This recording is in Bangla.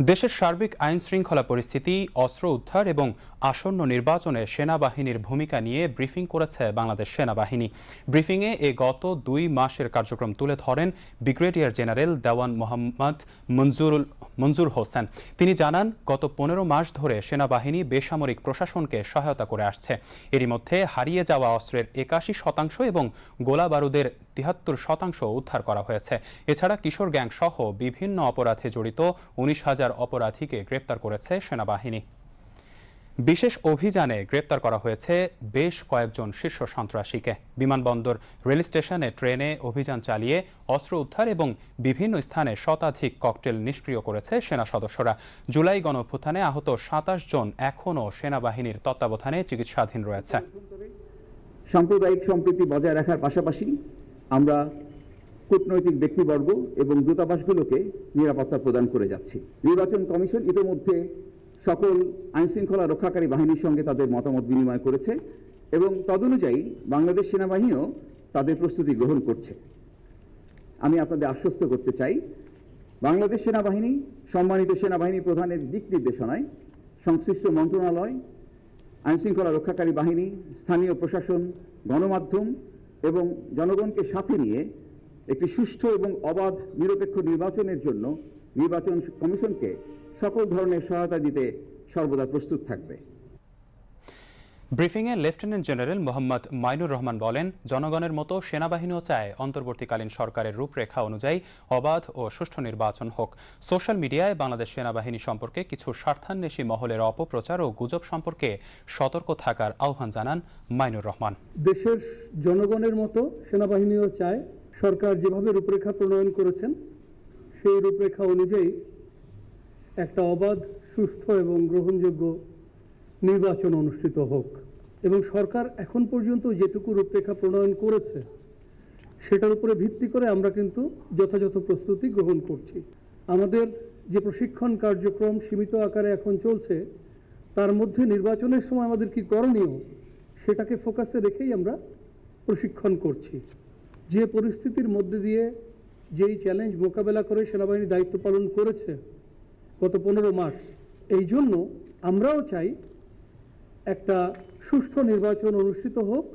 দেশের সার্বিক আইন শৃঙ্খলা পরিস্থিতি, অস্ত্র উদ্ধার এবং আসন্ন নির্বাচনে সেনাবাহিনীর ভূমিকা নিয়ে ব্রিফিং করেছে বাংলাদেশ সেনাবাহিনী। ব্রিফিংয়ে এ গত দুই মাসের কার্যক্রম তুলে ধরেন ব্রিগেডিয়ার জেনারেল দেওয়ান মোহাম্মদ মঞ্জুরুল মঞ্জুর হোসেন। তিনি জানান, গত পনেরো মাস ধরে সেনাবাহিনী বেসামরিক প্রশাসনকে সহায়তা করে আসছে। এরই মধ্যে হারিয়ে যাওয়া অস্ত্রের একাশি শতাংশ এবং গোলা বারুদের তিহাত্তর শতাংশ উদ্ধার করা হয়েছে। এছাড়া কিশোর গ্যাং সহ বিভিন্ন অপরাধে জড়িত উনিশ হাজার অপরাধীকে গ্রেপ্তার করেছে সেনাবাহিনী। বিশেষ অভিযানে গ্রেপ্তার করা হয়েছে বেশ কয়েকজন শীর্ষ সন্ত্রাসীকে। বিমানবন্দর, রেল স্টেশনে ট্রেনে অভিযান চালিয়ে অস্ত্র উদ্ধার এবং বিভিন্ন স্থানে শতাধিক ককটেল নিষ্ক্রিয় করেছে সেনা সদস্যরা। জুলাই গণঅভ্যুত্থানে আহত সাতাশ জন এখনও সেনাবাহিনীর তত্ত্বাবধানে চিকিৎসাধীন রয়েছে। সাম্প্রদায়িক সম্প্রীতি বজায় রাখার পাশাপাশি আমরা কূটনৈতিক ব্যক্তিবর্গ এবং দূতাবাসগুলোকে নিরাপত্তা প্রদান করে যাচ্ছে। নির্বাচন কমিশন ইতোমধ্যে সকল আইনশৃঙ্খলা রক্ষাকারী বাহিনীর সঙ্গে তাদের মতামত বিনিময় করেছে এবং তদনুযায়ী বাংলাদেশ সেনাবাহিনীও তাদের প্রস্তুতি গ্রহণ করছে। আমি আপনাদের আশ্বস্ত করতে চাই, বাংলাদেশ সেনাবাহিনী, সম্মানিত সেনাবাহিনী প্রধানের দিক নির্দেশনায় সংশ্লিষ্ট মন্ত্রণালয়, আইনশৃঙ্খলা রক্ষাকারী বাহিনী, স্থানীয় প্রশাসন, গণমাধ্যম এবং জনগণকে সাথে নিয়ে একটি সুষ্ঠু এবং অবাধ নিরপেক্ষ নির্বাচনের জন্য নির্বাচন কমিশনকে সকল ধরনের সহায়তা দিতে সর্বদা প্রস্তুত থাকবে। ব্রিফিংয়ে লেফটেন্যান্ট জেনারেল মোহাম্মদ মাইনুর রহমান বলেন জনগণের মতো সেনাবাহিনীও চায় অন্তর্বর্তীকালীন সরকারের রূপরেখা অনুযায়ী অবাধ ও সুষ্ঠু নির্বাচন হোক। সোশ্যাল মিডিয়ায় বাংলাদেশ সেনাবাহিনী সম্পর্কে কিছু স্বার্থান্বেষী মহলের অপপ্রচার ও গুজব সম্পর্কে সতর্ক থাকার আহ্বান জানান মাইনুর রহমান। দেশের জনগণের মতো সেনাবাহিনীও চায় সরকার যেভাবে রূপরেখা প্রণয়ন করেছেন, সেই রূপরেখা অনুযায়ী একটা অবাধ, সুষ্ঠু এবং গ্রহণযোগ্য নির্বাচন অনুষ্ঠিত হোক। এবং সরকার এখন পর্যন্ত যেটুকু রূপরেখা প্রণয়ন করেছে, সেটার উপরে ভিত্তি করে আমরা কিন্তু যথাযথ প্রস্তুতি গ্রহণ করছি। আমাদের যে প্রশিক্ষণ কার্যক্রম সীমিত আকারে এখন চলছে, তার মধ্যে নির্বাচনের সময় আমাদের কি করণীয়, সেটাকে ফোকাসে রেখেই আমরা প্রশিক্ষণ করছি। যে পরিস্থিতির মধ্যে দিয়ে যেই চ্যালেঞ্জ মোকাবেলা করে সেনাবাহিনী দায়িত্ব পালন করেছে গত পনেরো মাস এই জন্য আমরাও চাই একটা সুষ্ঠু নির্বাচন অনুষ্ঠিত হোক